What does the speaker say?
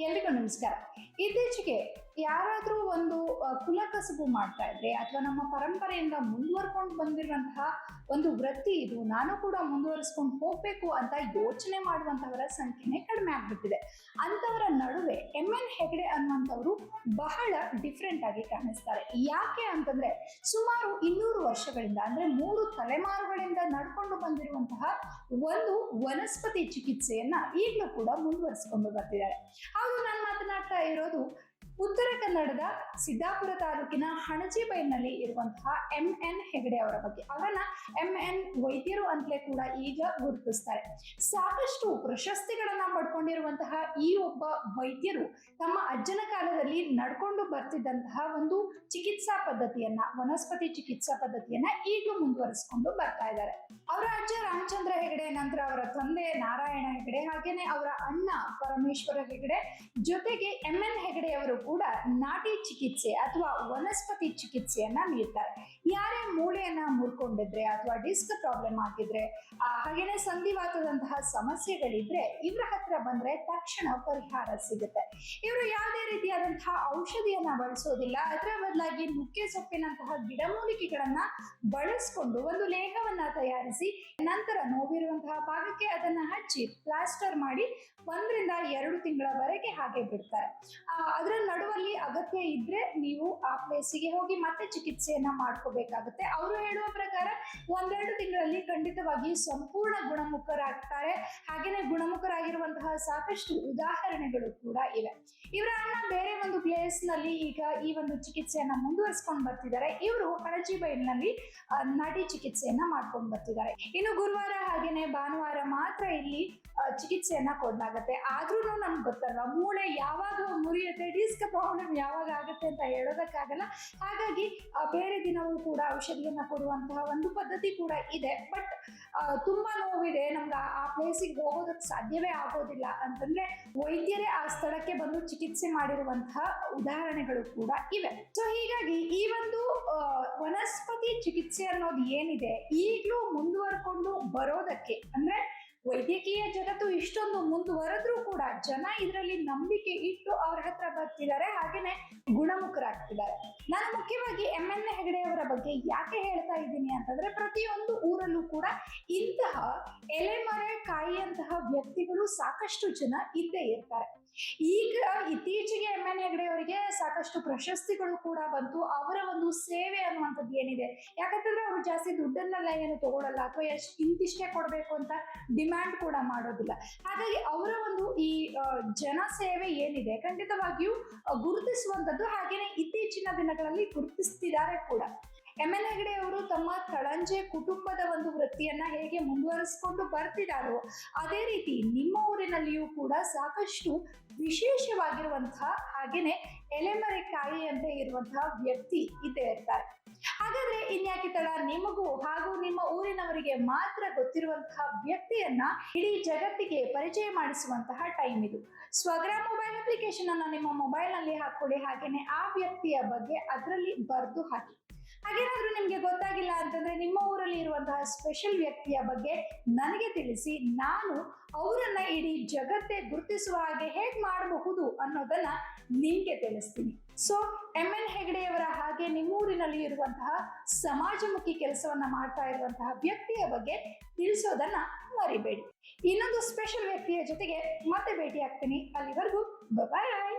ಎಲ್ರಿಗೂ ನಮಸ್ಕಾರ ಇತ್ತೀಚೆಗೆ ಯಾರಾದರೂ ಒಂದು ಕುಲಕಸುಬು ಮಾಡ್ತಾ ಇದ್ರೆ ಅಥವಾ ನಮ್ಮ ಪರಂಪರೆಯಿಂದ ಮುಂದುವರ್ಕೊಂಡು ಬಂದಿರುವಂತಹ ಒಂದು ವೃತ್ತಿ ಇದು, ನಾನು ಕೂಡ ಮುಂದುವರಿಸ್ಕೊಂಡು ಹೋಗ್ಬೇಕು ಅಂತ ಯೋಚನೆ ಮಾಡುವಂತವರ ಸಂಖ್ಯೆನೇ ಕಡಿಮೆ ಆಗ್ಬಿಟ್ಟಿದೆ. ಅಂತವರ ನಡುವೆ ಎಂ ಎನ್ ಹೆಗಡೆ ಅನ್ನುವಂಥವ್ರು ಬಹಳ ಡಿಫ್ರೆಂಟ್ ಆಗಿ ಕಾಣಿಸ್ತಾರೆ. ಯಾಕೆ ಅಂತಂದ್ರೆ ಸುಮಾರು ಇನ್ನೂರು ವರ್ಷಗಳಿಂದ, ಅಂದ್ರೆ ಮೂರು ತಲೆಮಾರುಗಳಿಂದ ನಡ್ಕೊಂಡು ಬಂದಿರುವಂತಹ ಒಂದು ವನಸ್ಪತಿ ಚಿಕಿತ್ಸೆಯನ್ನ ಈಗಲೂ ಕೂಡ ಮುಂದುವರಿಸಿಕೊಂಡು ಬರ್ತಿದ್ದಾರೆ. ಇರೋದು ಕನ್ನಡದ ಸಿದ್ದಾಪುರ ತಾಲೂಕಿನ ಹಣಜಿಬೈನಲ್ಲಿ ಇರುವಂತಹ ಎಂ ಎನ್ ಹೆಗಡೆ ಅವರ ಬಗ್ಗೆ. ಅವರನ್ನ ಎಂ ಎನ್ ವೈದ್ಯರು ಅಂತಲೇ ಕೂಡ ಈಗ ಗುರುತಿಸ್ತಾರೆ. ಸಾಕಷ್ಟು ಪ್ರಶಸ್ತಿಗಳನ್ನ ಪಡ್ಕೊಂಡಿರುವಂತಹ ಈ ಒಬ್ಬ ವೈದ್ಯರು ತಮ್ಮ ಅಜ್ಜನ ಕಾಲದಲ್ಲಿ ನಡ್ಕೊಂಡು ಬರ್ತಿದ್ದಂತಹ ಒಂದು ಚಿಕಿತ್ಸಾ ಪದ್ಧತಿಯನ್ನ, ವನಸ್ಪತಿ ಚಿಕಿತ್ಸಾ ಪದ್ಧತಿಯನ್ನ ಈಗಲೂ ಮುಂದುವರಿಸಿಕೊಂಡು ಬರ್ತಾ ಇದ್ದಾರೆ. ಅವರ ಅಜ್ಜ ರಾಮಚಂದ್ರ ಹೆಗಡೆ, ನಂತರ ಅವರ ತಂದೆ ನಾರಾಯಣ ಹೆಗಡೆ, ಹಾಗೇನೆ ಅವರ ಅಣ್ಣ ಪರಮೇಶ್ವರ ಹೆಗಡೆ, ಜೊತೆಗೆ ಎಂ ಎನ್ ಹೆಗಡೆ ಅವರು ಕೂಡ ನಾಟಿ ಚಿಕಿತ್ಸೆ ಅಥವಾ ವನಸ್ಪತಿ ಚಿಕಿತ್ಸೆಯನ್ನ ನೀಡ್ತಾರೆ. ಯಾರೇ ಮೂಳೆಯನ್ನ ಮುರ್ಕೊಂಡಿದ್ರೆ ಅಥವಾ ಡಿಸ್ಕ್ ಪ್ರಾಬ್ಲಮ್ ಆಗಿದ್ರೆ ಹಾಗೇನೆ ಸಂಧಿವಾತದಂತಹ ಸಮಸ್ಯೆಗಳಿದ್ರೆ ಇವರ ಹತ್ರ ಬಂದ್ರೆ ತಕ್ಷಣ ಪರಿಹಾರ ಸಿಗುತ್ತೆ. ಇವರು ಯಾವುದೇ ರೀತಿಯಾದಂತಹ ಔಷಧಿಯನ್ನ ಬಳಸೋದಿಲ್ಲ. ಅದರ ಬದಲಾಗಿ ನುಗ್ಗೆ ಸೊಪ್ಪಿನಂತಹ ಗಿಡಮೂಲಿಕೆಗಳನ್ನ ಬಳಸ್ಕೊಂಡು ಒಂದು ಲೇಹವನ್ನ ತಯಾರಿಸಿ, ನಂತರ ನೋವಿರುವಂತಹ ಭಾಗಕ್ಕೆ ಅದನ್ನ ಹಚ್ಚಿ, ಪ್ಲಾಸ್ಟರ್ ಮಾಡಿ ಒಂದರಿಂದ ಎರಡು ತಿಂಗಳವರೆಗೆ ಹಾಗೆ ಬಿಡ್ತಾರೆ. ಅದರ ನಡುವಲ್ಲಿ ಅಗತ್ಯ ಇದ್ರೆ ನೀವು ಆ ಪ್ಲೇಸಿಗೆ ಹೋಗಿ ಮತ್ತೆ ಚಿಕಿತ್ಸೆಯನ್ನ ಮಾಡ್ಕೋಬೇಕಾಗುತ್ತೆ. ಅವರು ಹೇಳುವ ಪ್ರಕಾರ ಒಂದೆರಡು ತಿಂಗಳಲ್ಲಿ ಖಂಡಿತವಾಗಿ ಸಂಪೂರ್ಣ ಗುಣಮುಖರಾಗ್ತಾರೆ. ಹಾಗೇನೆ ಗುಣಮುಖರಾಗಿರುವಂತಹ ಸಾಕಷ್ಟು ಉದಾಹರಣೆಗಳು ಕೂಡ ಇವೆ. ಇವರ ಅಣ್ಣ ಬೇರೆ ಒಂದು ಪ್ಲೇಸ್ನಲ್ಲಿ ಈಗ ಈ ಒಂದು ಚಿಕಿತ್ಸೆಯನ್ನ ಮುಂದುವರಿಸ್ಕೊಂಡು ಬರ್ತಿದ್ದಾರೆ. ಇವರು ಕಣಜಿ ಬೈಲ್ನಲ್ಲಿ ನಾಟಿ ಚಿಕಿತ್ಸೆಯನ್ನ ಮಾಡ್ಕೊಂಡು ಬರ್ತಿದ್ದಾರೆ. ಇನ್ನು ಗುರುವಾರ ಹಾಗೇನೆ ಭಾನುವಾರ ಮಾತ್ರ ಇಲ್ಲಿ ಚಿಕಿತ್ಸೆಯನ್ನ ಕೊಡಲಾಗತ್ತೆ. ಆದ್ರೂ ನಮ್ಗೆ ಗೊತ್ತಲ್ವಾ, ಮೂಳೆ ಯಾವಾಗ ಮುರಿಯುತ್ತೆ ಡಿಸ್ಕ್ ಪ್ರಾಬ್ಲಮ್ ಯಾವಾಗ ಆಗುತ್ತೆ ಅಂತ ಹೇಳೋದಕ್ಕಾಗಲ್ಲ. ಹಾಗಾಗಿ ಬೇರೆ ದಿನವೂ ಕೂಡ ಔಷಧಿಯನ್ನು ಕೊಡುವಂತಹ ಒಂದು ಪದ್ಧತಿ ಕೂಡ ಇದೆ. ಬಟ್ ತುಂಬಾ ನೋವಿದೆ. ನಮ್ಗೆ ಆ ಪ್ಲೇಸಿಗೆ ಹೋಗೋದಕ್ಕೆ ಸಾಧ್ಯವೇ ಆಗೋದಿಲ್ಲ ಅಂತಂದ್ರೆ ವೈದ್ಯರೇ ಆ ಸ್ಥಳಕ್ಕೆ ಬಂದು ಚಿಕಿತ್ಸೆ ಮಾಡಿರುವಂತಹ ಉದಾಹರಣೆಗಳು ಕೂಡ ಇವೆ. ಸೊ ಹೀಗಾಗಿ ಈ ಒಂದು ವನಸ್ಪತಿ ಚಿಕಿತ್ಸೆ ಅನ್ನೋದು ಏನಿದೆ, ಈಗಲೂ ಮುಂದುವರ್ಕೊಂಡು ಬರೋದಕ್ಕೆ ಅಂದ್ರೆ ವೈದ್ಯಕೀಯ ಜಗತ್ತು ಇಷ್ಟೊಂದು ಮುಂದುವರೆದ್ರೂ ಕೂಡ ಜನ ಇದರಲ್ಲಿ ನಂಬಿಕೆ ಇಟ್ಟು ಅವ್ರ ಹತ್ರ ಬರ್ತಿದ್ದಾರೆ, ಹಾಗೇನೆ ಗುಣಮುಖರಾಗ್ತಿದ್ದಾರೆ. ನಾನು ಮುಖ್ಯವಾಗಿ ಎಂ ಎನ್ ಹೆಗಡೆ ಅವರ ಬಗ್ಗೆ ಯಾಕೆ ಹೇಳ್ತಾ ಇದ್ದೀನಿ ಅಂತಂದ್ರೆ, ಪ್ರತಿಯೊಂದು ಊರಲ್ಲೂ ಕೂಡ ಇಂತಹ ಎಲೆಮರೆ ಕಾಯಿಯಂತಹ ವ್ಯಕ್ತಿಗಳು ಸಾಕಷ್ಟು ಜನ ಇದ್ದೇ ಇರ್ತಾರೆ. ಈಗ ಇತ್ತೀಚೆಗೆ ಎಂ ಎನ್ ಹೆಗಡೆ ಅವರಿಗೆ ಸಾಕಷ್ಟು ಪ್ರಶಸ್ತಿಗಳು ಕೂಡ ಬಂತು. ಅವರ ಒಂದು ಸೇವೆ ಅನ್ನುವಂಥದ್ದು ಏನಿದೆ? ಯಾಕಂತಂದ್ರೆ ಅವರು ಜಾಸ್ತಿ ದುಡ್ಡನ್ನೆಲ್ಲ ಏನು ತಗೊಳ್ಳಲ್ಲ ಅಥವಾ ಎಷ್ಟು ಇಂತಿಷ್ಟೇ ಕೊಡಬೇಕು ಅಂತ ಡಿಮ್ಯಾಂಡ್ ಕೂಡ ಮಾಡೋದಿಲ್ಲ. ಹಾಗಾಗಿ ಅವರ ಒಂದು ಈ ಜನ ಸೇವೆ ಏನಿದೆ ಖಂಡಿತವಾಗಿಯೂ ಗುರುತಿಸುವಂಥದ್ದು ಹಾಗೇನೆ ಇತ್ತೀಚಿನ ದಿನಗಳಲ್ಲಿ ಗುರುತಿಸ್ತಿದ್ದಾರೆ ಕೂಡ. ಎಂ ಎಲ್ ಹೆಗಡೆ ಅವರು ತಮ್ಮ ತಳಂಜೆ ಕುಟುಂಬದ ಒಂದು ವೃತ್ತಿಯನ್ನ ಹೇಗೆ ಮುಂದುವರಿಸಿಕೊಂಡು ಬರ್ತಿದ್ದಾರೋ ಅದೇ ರೀತಿ ನಿಮ್ಮ ಊರಿನಲ್ಲಿಯೂ ಕೂಡ ಸಾಕಷ್ಟು ವಿಶೇಷವಾಗಿರುವಂತಹ ಹಾಗೇನೆ ಎಲೆಮರೆ ಅಂತ ಇರುವಂತಹ ವ್ಯಕ್ತಿ ಇದ್ದೇ ಇರ್ತಾರೆ. ಹಾಗಾದ್ರೆ ಇನ್ಯಾಕೆ ತಡ ನಿಮಗೂ ಹಾಗೂ ನಿಮ್ಮ ಊರಿನವರಿಗೆ ಮಾತ್ರ ಗೊತ್ತಿರುವಂತಹ ವ್ಯಕ್ತಿಯನ್ನ ಇಡೀ ಜಗತ್ತಿಗೆ ಪರಿಚಯ ಮಾಡಿಸುವಂತಹ ಟೈಮ್ ಇದು. ಸ್ವಗ್ರಾಮ್ ಮೊಬೈಲ್ ಅಪ್ಲಿಕೇಶನ್ ಅನ್ನ ನಿಮ್ಮ ಮೊಬೈಲ್ನಲ್ಲಿ ಹಾಕೊಳ್ಳಿ, ಹಾಗೇನೆ ಆ ವ್ಯಕ್ತಿಯ ಬಗ್ಗೆ ಅದರಲ್ಲಿ ಬರೆದು ಹಾಕಿ. ಹಾಗೇನಾದ್ರೂ ನಿಮ್ಗೆ ಗೊತ್ತಾಗಿಲ್ಲ ಅಂತಂದ್ರೆ ನಿಮ್ಮ ಊರಲ್ಲಿ ಇರುವಂತಹ ಸ್ಪೆಷಲ್ ವ್ಯಕ್ತಿಯ ಬಗ್ಗೆ ನನಗೆ ತಿಳಿಸಿ, ನಾನು ಅವರನ್ನ ಇಡೀ ಜಗತ್ತೇ ಗುರುತಿಸುವ ಹಾಗೆ ಹೇಗ್ ಮಾಡಬಹುದು ಅನ್ನೋದನ್ನ ನಿಮ್ಗೆ ತಿಳಿಸ್ತೀನಿ. ಸೊ ಎಂ ಎನ್ ಹೆಗಡೆಯವರ ಹಾಗೆ ನಿಮ್ಮೂರಿನಲ್ಲಿ ಇರುವಂತಹ ಸಮಾಜಮುಖಿ ಕೆಲಸವನ್ನ ಮಾಡ್ತಾ ಇರುವಂತಹ ವ್ಯಕ್ತಿಯ ಬಗ್ಗೆ ತಿಳಿಸೋದನ್ನ ಮರಿಬೇಡಿ. ಇನ್ನೊಂದು ಸ್ಪೆಷಲ್ ವ್ಯಕ್ತಿಯ ಜೊತೆಗೆ ಮತ್ತೆ ಭೇಟಿ ಆಗ್ತೀನಿ ಅಲ್ಲಿವರೆಗೂ ಬಾಯ್